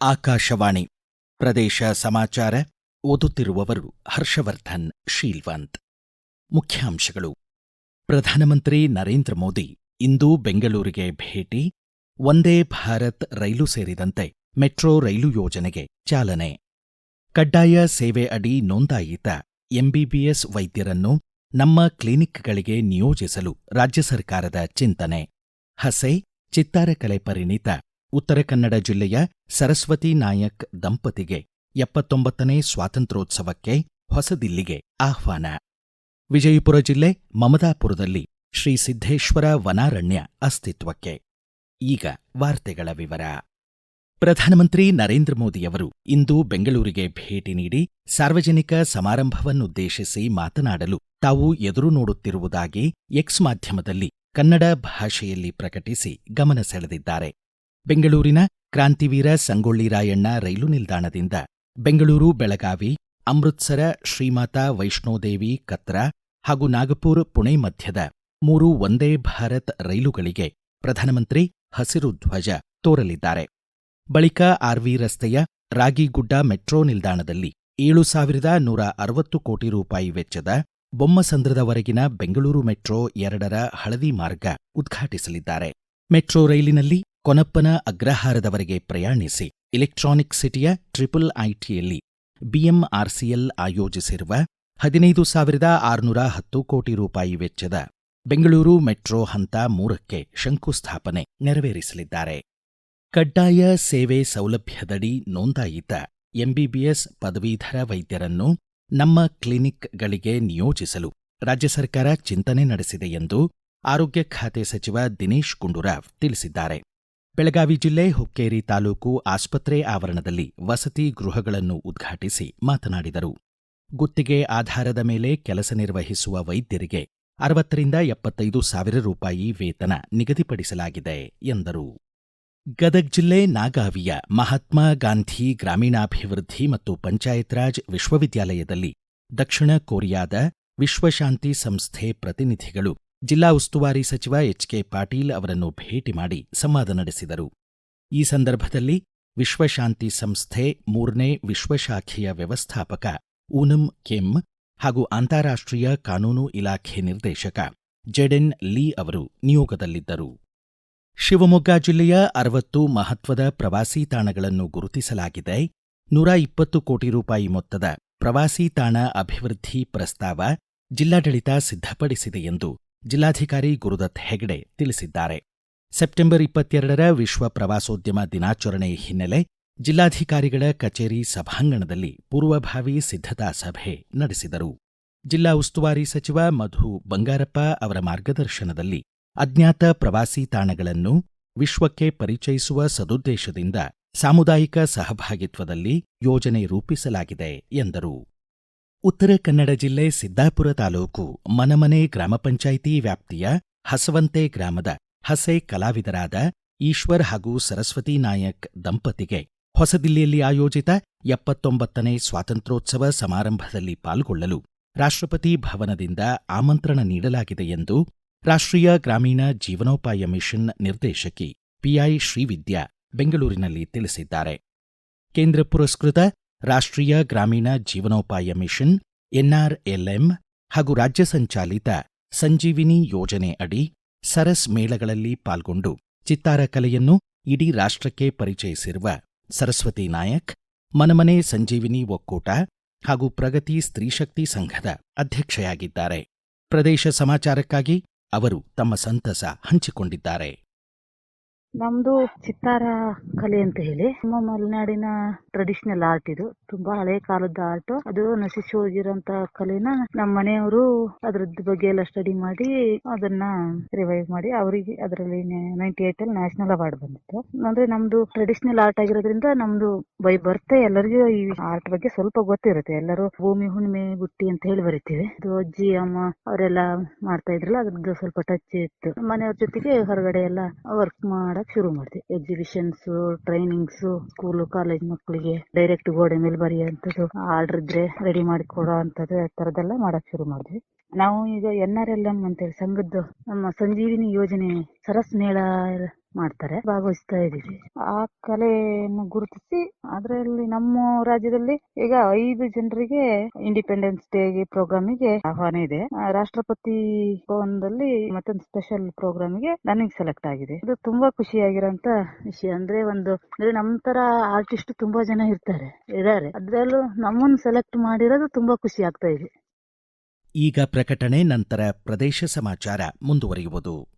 ಆಕಾಶವಾಣಿ ಪ್ರದೇಶ ಸಮಾಚಾರ ಓದುತ್ತಿರುವವರು ಹರ್ಷವರ್ಧನ್, ಶೀಲ್ವಂತ್. ಮುಖ್ಯಾಂಶಗಳು. ಪ್ರಧಾನಮಂತ್ರಿ ನರೇಂದ್ರ ಮೋದಿ ಇಂದು ಬೆಂಗಳೂರಿಗೆ ಭೇಟಿ ಒಂದೇ ಭಾರತ್ ರೈಲು ಸೇರಿದಂತೆ ಮೆಟ್ರೋ ರೈಲು ಯೋಜನೆಗೆ ಚಾಲನೆ. ಕಡ್ಡಾಯ ಸೇವೆ ಅಡಿ ನೋಂದಾಯಿತ ಎಂಬಿಬಿಎಸ್ ವೈದ್ಯರನ್ನು ನಮ್ಮ ಕ್ಲಿನಿಕ್ಗಳಿಗೆ ನಿಯೋಜಿಸಲು ರಾಜ್ಯ ಸರ್ಕಾರದ ಚಿಂತನೆ. ಹಸೆ ಚಿತ್ತಾರಕಲೆ ಪರಿಣಿತ ಉತ್ತರ ಕನ್ನಡ ಜಿಲ್ಲೆಯ ಸರಸ್ವತಿ ನಾಯಕ್ ದಂಪತಿಗೆ ಎಪ್ಪತ್ತೊಂಬತ್ತನೇ ಸ್ವಾತಂತ್ರ್ಯೋತ್ಸವಕ್ಕೆ ಹೊಸದಿಲ್ಲಿಗೆ ಆಹ್ವಾನ. ವಿಜಯಪುರ ಜಿಲ್ಲೆ ಮಮದಾಪುರದಲ್ಲಿ ಶ್ರೀ ಸಿದ್ದೇಶ್ವರ ವನಾರಣ್ಯ ಅಸ್ತಿತ್ವಕ್ಕೆ. ಈಗ ವಾರ್ತೆಗಳ ವಿವರ. ಪ್ರಧಾನಮಂತ್ರಿ ನರೇಂದ್ರ ಮೋದಿಯವರು ಇಂದು ಬೆಂಗಳೂರಿಗೆ ಭೇಟಿ ನೀಡಿ ಸಾರ್ವಜನಿಕ ಸಮಾರಂಭವನ್ನುದ್ದೇಶಿಸಿ ಮಾತನಾಡಲು ತಾವು ಎದುರು ನೋಡುತ್ತಿರುವುದಾಗಿ ಎಕ್ಸ್ ಮಾಧ್ಯಮದಲ್ಲಿ ಕನ್ನಡ ಭಾಷೆಯಲ್ಲಿ ಪ್ರಕಟಿಸಿ ಗಮನ ಸೆಳೆದಿದ್ದಾರೆ. ಬೆಂಗಳೂರಿನ ಕ್ರಾಂತಿವೀರ ಸಂಗೊಳ್ಳಿ ರಾಯಣ್ಣ ರೈಲು ನಿಲ್ದಾಣದಿಂದ ಬೆಂಗಳೂರು, ಬೆಳಗಾವಿ, ಅಮೃತ್ಸರ, ಶ್ರೀಮಾತಾ, ವೈಷ್ಣೋದೇವಿ, ಕತ್ರಾ ಹಾಗೂ ನಾಗಪುರ್, ಪುಣೆ ಮಧ್ಯದ ಮೂರು ವಂದೇ ಭಾರತ್ ರೈಲುಗಳಿಗೆ ಪ್ರಧಾನಮಂತ್ರಿ ಹಸಿರು ಧ್ವಜ ತೋರಲಿದ್ದಾರೆ. ಬಳಿಕ ಆರ್ವಿ ರಸ್ತೆಯ ರಾಗಿಗುಡ್ಡ ಮೆಟ್ರೋ ನಿಲ್ದಾಣದಲ್ಲಿ ಏಳು ಸಾವಿರದ ನೂರ ಅರವತ್ತು ಕೋಟಿ ರೂಪಾಯಿ ವೆಚ್ಚದ ಬೊಮ್ಮಸಂದ್ರದವರೆಗಿನ ಬೆಂಗಳೂರು ಮೆಟ್ರೋ ಎರಡರ ಹಳದಿ ಮಾರ್ಗ ಉದ್ಘಾಟಿಸಲಿದ್ದಾರೆ. ಮೆಟ್ರೋ ರೈಲಿನಲ್ಲಿ ಕೊನಪ್ಪನ ಅಗ್ರಹಾರದವರೆಗೆ ಪ್ರಯಾಣಿಸಿ ಇಲೆಕ್ಟ್ರಾನಿಕ್ ಸಿಟಿಯ ಟ್ರಿಪಲ್ ಐಟಿಯಲ್ಲಿ ಬಿಎಂಆರ್ಸಿಎಲ್ ಆಯೋಜಿಸಿರುವ ಹದಿನೈದು ಸಾವಿರದ ಆರುನೂರ ಹತ್ತು ಕೋಟಿ ರೂಪಾಯಿ ವೆಚ್ಚದ ಬೆಂಗಳೂರು ಮೆಟ್ರೋ ಹಂತ ಮೂರಕ್ಕೆ ಶಂಕುಸ್ಥಾಪನೆ ನೆರವೇರಿಸಲಿದ್ದಾರೆ. ಕಡ್ಡಾಯ ಸೇವೆ ಸೌಲಭ್ಯದಡಿ ನೋಂದಾಯಿತ ಎಂಬಿಬಿಎಸ್ ಪದವೀಧರ ವೈದ್ಯರನ್ನು ನಮ್ಮ ಕ್ಲಿನಿಕ್ಗಳಿಗೆ ನಿಯೋಜಿಸಲು ರಾಜ್ಯ ಸರ್ಕಾರ ಚಿಂತನೆ ನಡೆಸಿದೆ ಎಂದು ಆರೋಗ್ಯ ಖಾತೆ ಸಚಿವ ದಿನೇಶ್ ಗುಂಡೂರಾವ್ ತಿಳಿಸಿದ್ದಾರೆ. ಬೆಳಗಾವಿ ಜಿಲ್ಲೆ ಹುಕ್ಕೇರಿ ತಾಲೂಕು ಆಸ್ಪತ್ರೆ ಆವರಣದಲ್ಲಿ ವಸತಿ ಗೃಹಗಳನ್ನು ಉದ್ಘಾಟಿಸಿ ಮಾತನಾಡಿದರು. ಗುತ್ತಿಗೆ ಆಧಾರದ ಮೇಲೆ ಕೆಲಸ ನಿರ್ವಹಿಸುವ ವೈದ್ಯರಿಗೆ ಅರವತ್ತರಿಂದ ಎಪ್ಪತ್ತೈದು ಸಾವಿರ ರೂಪಾಯಿ ವೇತನ ನಿಗದಿಪಡಿಸಲಾಗಿದೆ ಎಂದರು. ಗದಗ್ ಜಿಲ್ಲೆ ನಾಗಾವಿಯ ಮಹಾತ್ಮ ಗಾಂಧಿ ಗ್ರಾಮೀಣಾಭಿವೃದ್ಧಿ ಮತ್ತು ಪಂಚಾಯತ್ ರಾಜ್ ವಿಶ್ವವಿದ್ಯಾಲಯದಲ್ಲಿ ದಕ್ಷಿಣ ಕೊರಿಯಾದ ವಿಶ್ವಶಾಂತಿ ಸಂಸ್ಥೆ ಪ್ರತಿನಿಧಿಗಳು ಜಿಲ್ಲಾ ಉಸ್ತುವಾರಿ ಸಚಿವ ಎಚ್ಕೆ ಪಾಟೀಲ್ ಅವರನ್ನು ಭೇಟಿ ಮಾಡಿ ಸಂವಾದ ನಡೆಸಿದರು. ಈ ಸಂದರ್ಭದಲ್ಲಿ ವಿಶ್ವಶಾಂತಿ ಸಂಸ್ಥೆ ಮೂರನೇ ವಿಶ್ವಶಾಖೆಯ ವ್ಯವಸ್ಥಾಪಕ ಊನಂ ಕೆಮ್ ಹಾಗೂ ಅಂತಾರಾಷ್ಟ್ರೀಯ ಕಾನೂನು ಇಲಾಖೆ ನಿರ್ದೇಶಕ ಜೆಡೆನ್ ಲೀ ಅವರು ನಿಯೋಗದಲ್ಲಿದ್ದರು. ಶಿವಮೊಗ್ಗ ಜಿಲ್ಲೆಯ ಅರವತ್ತು ಮಹತ್ವದ ಪ್ರವಾಸಿ ತಾಣಗಳನ್ನು ಗುರುತಿಸಲಾಗಿದೆ. ನೂರ ಇಪ್ಪತ್ತು ಕೋಟಿ ರೂಪಾಯಿ ಮೊತ್ತದ ಪ್ರವಾಸಿ ತಾಣ ಅಭಿವೃದ್ಧಿ ಪ್ರಸ್ತಾವ ಜಿಲ್ಲಾಡಳಿತ ಸಿದ್ಧಪಡಿಸಿದೆ ಎಂದು ಜಿಲ್ಲಾಧಿಕಾರಿ ಗುರುದತ್ ಹೆಗ್ಡೆ ತಿಳಿಸಿದ್ದಾರೆ. ಸೆಪ್ಟೆಂಬರ್ ಇಪ್ಪತ್ತೆರಡರ ವಿಶ್ವ ಪ್ರವಾಸೋದ್ಯಮ ದಿನಾಚರಣೆ ಹಿನ್ನೆಲೆ ಜಿಲ್ಲಾಧಿಕಾರಿಗಳ ಕಚೇರಿ ಸಭಾಂಗಣದಲ್ಲಿ ಪೂರ್ವಭಾವಿ ಸಿದ್ಧತಾ ಸಭೆ ನಡೆಸಿದರು. ಜಿಲ್ಲಾ ಉಸ್ತುವಾರಿ ಸಚಿವ ಮಧು ಬಂಗಾರಪ್ಪ ಅವರ ಮಾರ್ಗದರ್ಶನದಲ್ಲಿ ಅಜ್ಞಾತ ಪ್ರವಾಸಿ ತಾಣಗಳನ್ನು ವಿಶ್ವಕ್ಕೆ ಪರಿಚಯಿಸುವ ಸದುದ್ದೇಶದಿಂದ ಸಾಮುದಾಯಿಕ ಸಹಭಾಗಿತ್ವದಲ್ಲಿ ಯೋಜನೆ ರೂಪಿಸಲಾಗಿದೆ ಎಂದರು. ಉತ್ತರ ಕನ್ನಡ ಜಿಲ್ಲೆ ಸಿದ್ದಾಪುರ ತಾಲೂಕು ಮನಮನೆ ಗ್ರಾಮ ಪಂಚಾಯಿತಿ ವ್ಯಾಪ್ತಿಯ ಹಸವಂತೆ ಗ್ರಾಮದ ಹಸೆ ಕಲಾವಿದರಾದ ಈಶ್ವರ್ ಹಾಗೂ ಸರಸ್ವತಿ ನಾಯಕ್ ದಂಪತಿಗೆ ಹೊಸದಿಲ್ಲಿಯಲ್ಲಿ ಆಯೋಜಿತ ಎಪ್ಪತ್ತೊಂಬತ್ತನೇ ಸ್ವಾತಂತ್ರ್ಯೋತ್ಸವ ಸಮಾರಂಭದಲ್ಲಿ ಪಾಲ್ಗೊಳ್ಳಲು ರಾಷ್ಟ್ರಪತಿ ಭವನದಿಂದ ಆಮಂತ್ರಣ ನೀಡಲಾಗಿದೆ ಎಂದು ರಾಷ್ಟ್ರೀಯ ಗ್ರಾಮೀಣ ಜೀವನೋಪಾಯ ಮಿಷನ್ ನಿರ್ದೇಶಕಿ ಪಿಐ ಶ್ರೀವಿದ್ಯಾ ಬೆಂಗಳೂರಿನಲ್ಲಿ ತಿಳಿಸಿದ್ದಾರೆ. ಕೇಂದ್ರ ಪುರಸ್ಕೃತ ರಾಷ್ಟ್ರೀಯ ಗ್ರಾಮೀಣ ಜೀವನೋಪಾಯ ಮಿಷನ್, ಎನ್ಆರ್ಎಲ್ಎಂ ಹಾಗೂ ರಾಜ್ಯ ಸಂಚಾಲಿತ ಸಂಜೀವಿನಿ ಯೋಜನೆ ಅಡಿ ಸರಸ್ ಮೇಳಗಳಲ್ಲಿ ಪಾಲ್ಗೊಂಡು ಚಿತ್ತಾರ ಕಲೆಯನ್ನು ಇಡೀ ರಾಷ್ಟ್ರಕ್ಕೆ ಪರಿಚಯಿಸಿರುವ ಸರಸ್ವತಿ ನಾಯಕ್, ಮನಮನೆ ಸಂಜೀವಿನಿ ಒಕ್ಕೂಟ ಹಾಗೂ ಪ್ರಗತಿ ಸ್ತ್ರೀಶಕ್ತಿ ಸಂಘದ ಅಧ್ಯಕ್ಷೆಯಾಗಿದ್ದಾರೆ. ಪ್ರದೇಶ ಸಮಾಚಾರಕ್ಕಾಗಿ ಅವರು ತಮ್ಮ ಸಂತಸ ಹಂಚಿಕೊಂಡಿದ್ದಾರೆ. ನಮ್ದು ಚಿತ್ತಾರ ಕಲೆ ಅಂತ ಹೇಳಿ. ನಮ್ಮ ಮಲೆನಾಡಿನ ಟ್ರೆಡಿಷನಲ್ ಆರ್ಟ್ ಇದು. ತುಂಬಾ ಹಳೆ ಕಾಲದ ಆರ್ಟ್ ಅದು ನಶಿಸಿ ಹೋಗಿರೋಂತ ಕಲೆನ ನಮ್ಮ ಮನೆಯವರು ಅದ್ರದ್ ಬಗ್ಗೆ ಎಲ್ಲ ಸ್ಟಡಿ ಮಾಡಿ ಅದನ್ನ ರಿವೈವ್ ಮಾಡಿ ಅವರಿಗೆ ಅದರಲ್ಲಿ ನೈನ್ಟಿ ಏಟ್ ಅಲ್ಲಿ ನ್ಯಾಷನಲ್ ಅವಾರ್ಡ್ ಬಂದಿತ್ತು. ಅಂದ್ರೆ ನಮ್ದು ಟ್ರೆಡಿಷನಲ್ ಆರ್ಟ್ ಆಗಿರೋದ್ರಿಂದ ನಮ್ದು ಬೈ ಬರ್ತ್ ಎಲ್ಲರಿಗೂ ಈ ಆರ್ಟ್ ಬಗ್ಗೆ ಸ್ವಲ್ಪ ಗೊತ್ತಿರುತ್ತೆ. ಎಲ್ಲರೂ ಭೂಮಿ ಹುಣ್ಣಿಮೆ ಬುಟ್ಟಿ ಅಂತ ಹೇಳಿ ಬರಿತೀವಿ. ಅದು ಅಜ್ಜಿ, ಅಮ್ಮ ಅವರೆಲ್ಲ ಮಾಡ್ತಾ ಇದ್ರಲ್ಲ, ಅದ್ರದ್ದು ಸ್ವಲ್ಪ ಟಚ್ ಇತ್ತು. ಮನೆಯವ್ರ ಜೊತೆಗೆ ಹೊರಗಡೆ ಎಲ್ಲ ವರ್ಕ್ ಮಾಡಕ್ ಶುರು ಮಾಡಿದೆ. ಎಕ್ಸಿಬಿಷನ್ಸ್ ಟ್ರೈನಿಂಗ್ಸ್ ಸ್ಕೂಲ್ ಕಾಲೇಜ್ ಮಕ್ಕಳಿಗೆ ಡೈರೆಕ್ಟ್ ಗೋಡೆ ಮೇಲೆ ಬರೆಯುವಂಥದ್ದು ಆರ್ಡರ್ ಇದ್ರೆ ರೆಡಿ ಮಾಡಿ ಕೊಡೋ ಆ ತರದೆಲ್ಲ ಮಾಡಕ್ ಶುರು ಮಾಡಿದ್ವಿ ನಾವು ಈಗ ಎನ್ ಆರ್ ಎಲ್ ಅಂತೇಳಿ ಸಂಘದ್ದು ನಮ್ಮ ಸಂಜೀವಿನಿ ಯೋಜನೆ, ಸರಸ್ ಮೇಳ ಮಾಡ್ತಾರೆ, ಭಾಗವಹಿಸ್ತಾ ಇದ್ದೀವಿ. ಆ ಕಲೆಯನ್ನು ಗುರುತಿಸಿ, ಅದರಲ್ಲಿ ನಮ್ಮ ರಾಜ್ಯದಲ್ಲಿ ಈಗ ಐದು ಜನರಿಗೆ ಇಂಡಿಪೆಂಡೆನ್ಸ್ ಡೇ ಪ್ರೋಗ್ರಾಮಿಗೆ ಆಹ್ವಾನ ಇದೆ. ರಾಷ್ಟ್ರಪತಿ ಭವನದಲ್ಲಿ ಮತ್ತೊಂದು ಸ್ಪೆಷಲ್ ಪ್ರೋಗ್ರಾಮ್ಗೆ ನನಗೆ ಸೆಲೆಕ್ಟ್ ಆಗಿದೆ. ಇದು ತುಂಬಾ ಖುಷಿಯಾಗಿರೋಂತ ವಿಷಯ. ಅಂದ್ರೆ ಒಂದು, ಅಂದ್ರೆ ನಮ್ ತರ ಆರ್ಟಿಸ್ಟ್ ತುಂಬಾ ಜನ ಇರ್ತಾರೆ ಇದಾರೆ ಅದ್ರಲ್ಲೂ ನಮ್ಮನ್ನ ಸೆಲೆಕ್ಟ್ ಮಾಡಿರೋದು ತುಂಬಾ ಖುಷಿ ಆಗ್ತಾ ಇದೆ. ಈಗ ಪ್ರಕಟಣೆ, ನಂತರ ಪ್ರದೇಶ ಸಮಾಚಾರ ಮುಂದುವರಿಯುವುದು.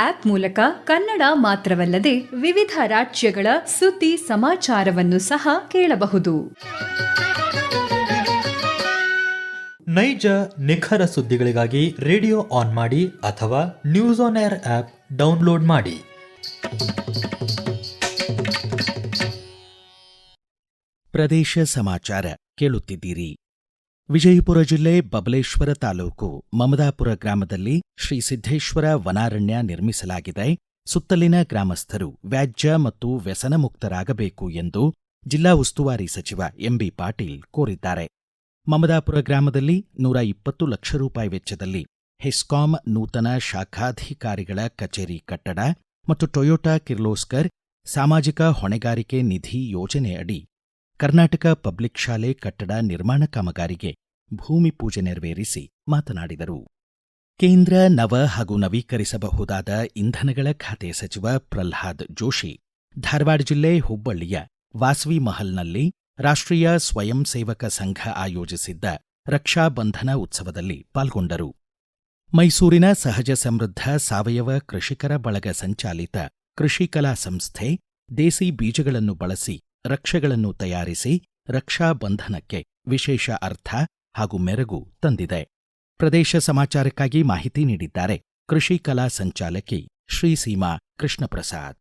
ಆಪ್ ಮೂಲಕ ಕನ್ನಡ ಮಾತ್ರವಲ್ಲದೆ ವಿವಿಧ ರಾಜ್ಯಗಳ ಸುದ್ದಿ ಸಮಾಚಾರವನ್ನು ಸಹ ಕೇಳಬಹುದು. ನೈಜ ನಿಖರ ಸುದ್ದಿಗಳಿಗಾಗಿ ರೇಡಿಯೋ ಆನ್ ಮಾಡಿ ಅಥವಾ news on AIR app download ಮಾಡಿ. ಪ್ರದೇಶ ಸಮಾಚಾರ ಕೇಳುತ್ತಿದ್ದೀರಿ. ವಿಜಯಪುರ ಜಿಲ್ಲೆ ಬಬಲೇಶ್ವರ ತಾಲೂಕು ಮಮದಾಪುರ ಗ್ರಾಮದಲ್ಲಿ ಶ್ರೀ ಸಿದ್ದೇಶ್ವರ ವನಾರಣ್ಯ ನಿರ್ಮಿಸಲಾಗಿದೆ. ಸುತ್ತಲಿನ ಗ್ರಾಮಸ್ಥರು ವ್ಯಾಜ್ಯ ಮತ್ತು ವ್ಯಸನ ಮುಕ್ತರಾಗಬೇಕು ಎಂದು ಜಿಲ್ಲಾ ಉಸ್ತುವಾರಿ ಸಚಿವ ಎಂಬಿ ಪಾಟೀಲ್ ಕೋರಿದ್ದಾರೆ. ಮಮದಾಪುರ ಗ್ರಾಮದಲ್ಲಿ ನೂರ ಇಪ್ಪತ್ತು ಲಕ್ಷ ರೂಪಾಯಿ ವೆಚ್ಚದಲ್ಲಿ ಹೆಸ್ಕಾಂ ನೂತನ ಶಾಖಾಧಿಕಾರಿಗಳ ಕಚೇರಿ ಕಟ್ಟಡ ಮತ್ತು ಟೊಯೋಟಾ ಕಿರ್ಲೋಸ್ಕರ್ ಸಾಮಾಜಿಕ ಹೊಣೆಗಾರಿಕೆ ನಿಧಿ ಯೋಜನೆ ಅಡಿ ಕರ್ನಾಟಕ ಪಬ್ಲಿಕ್ ಶಾಲೆ ಕಟ್ಟಡ ನಿರ್ಮಾಣ ಕಾಮಗಾರಿಗೆ ಭೂಮಿ ಪೂಜೆ ನೆರವೇರಿಸಿ ಮಾತನಾಡಿದರು. ಕೇಂದ್ರ ನವ ಹಾಗೂ ನವೀಕರಿಸಬಹುದಾದ ಇಂಧನಗಳ ಖಾತೆ ಸಚಿವ ಪ್ರಲ್ಹಾದ್ ಜೋಶಿ, ಧಾರವಾಡ ಜಿಲ್ಲೆ ಹುಬ್ಬಳ್ಳಿಯ ವಾಸವಿ ಮಹಲ್ನಲ್ಲಿ ರಾಷ್ಟ್ರೀಯ ಸ್ವಯಂ ಸೇವಕ ಸಂಘ ಆಯೋಜಿಸಿದ್ದ ರಕ್ಷಾ ಬಂಧನ ಉತ್ಸವದಲ್ಲಿ ಪಾಲ್ಗೊಂಡರು. ಮೈಸೂರಿನ ಸಹಜ ಸಮೃದ್ಧ ಸಾವಯವ ಕೃಷಿಕರ ಬಳಗ ಸಂಚಾಲಿತ ಕೃಷಿ ಕಲಾ ಸಂಸ್ಥೆ ದೇಸಿ ಬೀಜಗಳನ್ನು ಬಳಸಿ ರಕ್ಷೆಗಳನ್ನು ತಯಾರಿಸಿ ರಕ್ಷಾ ಬಂಧನಕ್ಕೆ ವಿಶೇಷ ಅರ್ಥ ಹಾಗೂ ಮೆರಗು ತಂದಿದೆ. ಪ್ರದೇಶ ಸಮಾಚಾರಕ್ಕಾಗಿ ಮಾಹಿತಿ ನೀಡಿದ್ದಾರೆ ಕೃಷಿ ಕಲಾ ಸಂಚಾಲಕಿ ಶ್ರೀಸೀಮಾ ಕೃಷ್ಣಪ್ರಸಾದ್.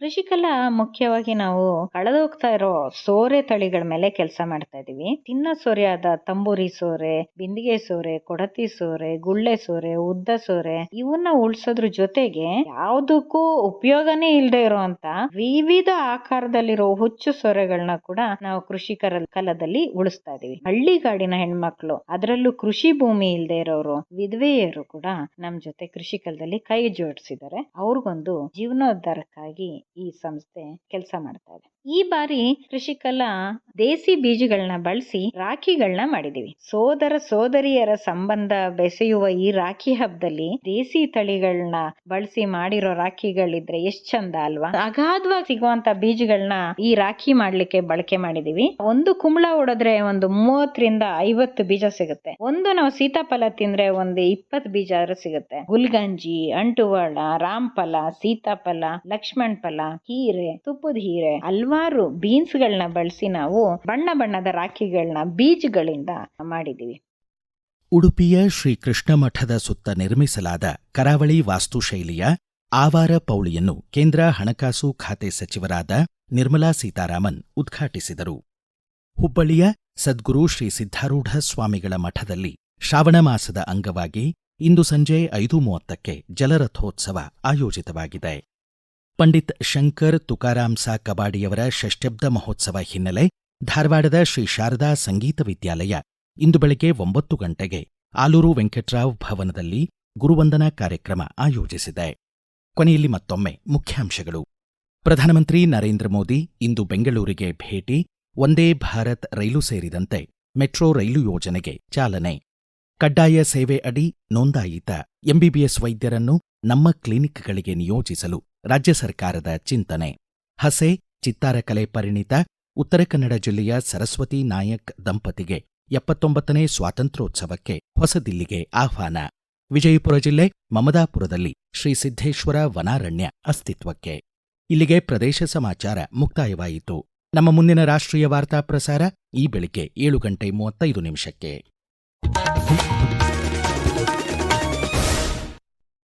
ಕೃಷಿಕಲ್ಲ ಮುಖ್ಯವಾಗಿ ನಾವು ಕಳೆದೋಗ್ತಾ ಇರೋ ಸೋರೆ ತಳಿಗಳ ಮೇಲೆ ಕೆಲಸ ಮಾಡ್ತಾ ಇದೀವಿ. ತಿನ್ನ ಆದ ತಂಬೂರಿ ಸೋರೆ, ಬಿಂದಿಗೆ ಸೋರೆ, ಕೊಡತಿ ಸೋರೆ, ಗುಳ್ಳೆ ಸೋರೆ, ಉದ್ದ ಸೋರೆ ಇವನ್ನ ಉಳ್ಸೋದ್ರ ಜೊತೆಗೆ ಯಾವ್ದಕ್ಕೂ ಉಪಯೋಗನೇ ಇಲ್ಲದೆ ಇರುವಂತ ವಿವಿಧ ಆಕಾರದಲ್ಲಿರೋ ಹುಚ್ಚು ಸೋರೆಗಳನ್ನ ಕೂಡ ನಾವು ಕೃಷಿಕರ ಕಲದಲ್ಲಿ ಉಳಿಸ್ತಾ ಇದೀವಿ. ಹಳ್ಳಿಗಾಡಿನ ಹೆಣ್ಮಕ್ಳು, ಅದರಲ್ಲೂ ಕೃಷಿ ಭೂಮಿ ಇಲ್ಲದೆ ಇರೋರು, ವಿಧವೆಯರು ಕೂಡ ನಮ್ ಜೊತೆ ಕೃಷಿ ಕಲದಲ್ಲಿ ಕೈ ಜೋಡಿಸಿದ್ದಾರೆ. ಅವ್ರಿಗೊಂದು ಜೀವನೋದ್ಧಾರಕ್ಕಾಗಿ ಈ ಸಂಸ್ಥೆ ಕೆಲಸ ಮಾಡ್ತಾ ಇದೆ ಈ ಬಾರಿ ಕೃಷಿಕಲ ದೇಸಿ ಬೀಜಗಳನ್ನ ಬಳಸಿ ರಾಖಿಗಳನ್ನ ಮಾಡಿದೀವಿ. ಸೋದರ ಸೋದರಿಯರ ಸಂಬಂಧ ಬೆಸೆಯುವ ಈ ರಾಖಿ ಹಬ್ಬದಲ್ಲಿ ದೇಸಿ ತಳಿಗಳನ್ನ ಬಳಸಿ ಮಾಡಿರೋ ರಾಖಿಗಳಿದ್ರೆ ಎಷ್ಟ್ ಚಂದ ಅಲ್ವಾ? ಅಗಾಧವಾಗಿ ಸಿಗುವಂತ ಬೀಜಗಳನ್ನ ಈ ರಾಖಿ ಮಾಡ್ಲಿಕ್ಕೆ ಬಳಕೆ ಮಾಡಿದೀವಿ. ಒಂದು ಕುಂಬಳ ಹೊಡೆದ್ರೆ ಒಂದು ಮೂವತ್ತರಿಂದ ಐವತ್ತು ಬೀಜ ಸಿಗುತ್ತೆ. ಒಂದು ನಾವು ಸೀತಾಫಲ ತಿಂದ್ರೆ ಒಂದು ಇಪ್ಪತ್ತು ಬೀಜ ಆದ್ರೂ ಸಿಗುತ್ತೆ. ಗುಲ್ಗಂಜಿ ಅಂಟುವಾಳ, ರಾಮಫಲ, ಸೀತಾಫಲ, ಲಕ್ಷ್ಮಣ್ ಫಲ ಹೀರೆ, ತುಪ್ಪದ ಹೀರೆ, ಹಲ್ವಾರು ಬೀನ್ಸ್ ಗಳನ್ನ ಬಳಸಿ ನಾವು ಬಣ್ಣ ಬಣ್ಣದ ರಾಖಿಗಳನ್ನ ಬೀಜಗಳಿಂದ ಮಾಡಿದೀವಿ. ಉಡುಪಿಯ ಶ್ರೀಕೃಷ್ಣ ಮಠದ ಸುತ್ತ ನಿರ್ಮಿಸಲಾದ ಕರಾವಳಿ ವಾಸ್ತುಶೈಲಿಯ ಆವಾರ ಪೌಳಿಯನ್ನು ಕೇಂದ್ರ ಹಣಕಾಸು ಖಾತೆ ಸಚಿವರಾದ ನಿರ್ಮಲಾ ಸೀತಾರಾಮನ್ ಉದ್ಘಾಟಿಸಿದರು. ಹುಬ್ಬಳ್ಳಿಯ ಸದ್ಗುರು ಶ್ರೀ ಸಿದ್ಧಾರೂಢ ಸ್ವಾಮಿಗಳ ಮಠದಲ್ಲಿ ಶ್ರಾವಣ ಮಾಸದ ಅಂಗವಾಗಿ ಇಂದು ಸಂಜೆ ಐದು ಮೂವತ್ತಕ್ಕೆ ಜಲರಥೋತ್ಸವ ಆಯೋಜಿತವಾಗಿದೆ. ಪಂಡಿತ್ ಶಂಕರ್ ತುಕಾರಾಮ್ಸಾ ಕಬಾಡಿಯವರ ಷಷ್ಠಬ್ದ ಮಹೋತ್ಸವ ಹಿನ್ನೆಲೆ ಧಾರವಾಡದ ಶ್ರೀ ಶಾರದಾ ಸಂಗೀತ ವಿದ್ಯಾಲಯ ಇಂದು ಬೆಳಗ್ಗೆ ಒಂಬತ್ತು ಗಂಟೆಗೆ ಆಲೂರು ವೆಂಕಟರಾವ್ ಭವನದಲ್ಲಿ ಗುರುವಂದನಾ ಕಾರ್ಯಕ್ರಮ ಆಯೋಜಿಸಿದೆ. ಕೊನೆಯಲ್ಲಿ ಮತ್ತೊಮ್ಮೆ ಮುಖ್ಯಾಂಶಗಳು. ಪ್ರಧಾನಮಂತ್ರಿ ನರೇಂದ್ರ ಮೋದಿ ಇಂದು ಬೆಂಗಳೂರಿಗೆ ಭೇಟಿ ಒಂದೇ ಭಾರತ್ ರೈಲು ಸೇರಿದಂತೆ ಮೆಟ್ರೋ ರೈಲು ಯೋಜನೆಗೆ ಚಾಲನೆ. ಕಡ್ಡಾಯ ಸೇವೆ ಅಡಿ ನೋಂದಾಯಿತ ಎಂಬಿಬಿಎಸ್ ವೈದ್ಯರನ್ನು ನಮ್ಮ ಕ್ಲಿನಿಕ್ಗಳಿಗೆ ನಿಯೋಜಿಸಲು ರಾಜ್ಯ ಸರ್ಕಾರದ ಚಿಂತನೆ. ಹಸೆ ಚಿತ್ತಾರಕಲೆ ಪರಿಣಿತ ಉತ್ತರ ಕನ್ನಡ ಜಿಲ್ಲೆಯ ಸರಸ್ವತಿ ನಾಯಕ್ ದಂಪತಿಗೆ ಎಪ್ಪತ್ತೊಂಬತ್ತನೇ ಸ್ವಾತಂತ್ರ್ಯೋತ್ಸವಕ್ಕೆ ಹೊಸದಿಲ್ಲಿಗೆ ಆಹ್ವಾನ. ವಿಜಯಪುರ ಜಿಲ್ಲೆ ಮಮದಾಪುರದಲ್ಲಿ ಶ್ರೀ ಸಿದ್ದೇಶ್ವರ ವನಾರಣ್ಯ ಅಸ್ತಿತ್ವಕ್ಕೆ. ಇಲ್ಲಿಗೆ ಪ್ರದೇಶ ಸಮಾಚಾರ ಮುಕ್ತಾಯವಾಯಿತು. ನಮ್ಮ ಮುಂದಿನ ರಾಷ್ಟ್ರೀಯ ವಾರ್ತಾ ಪ್ರಸಾರ ಈ ಬೆಳಿಗ್ಗೆ ಏಳು ಗಂಟೆ ಮೂವತ್ತೈದು ನಿಮಿಷಕ್ಕೆ.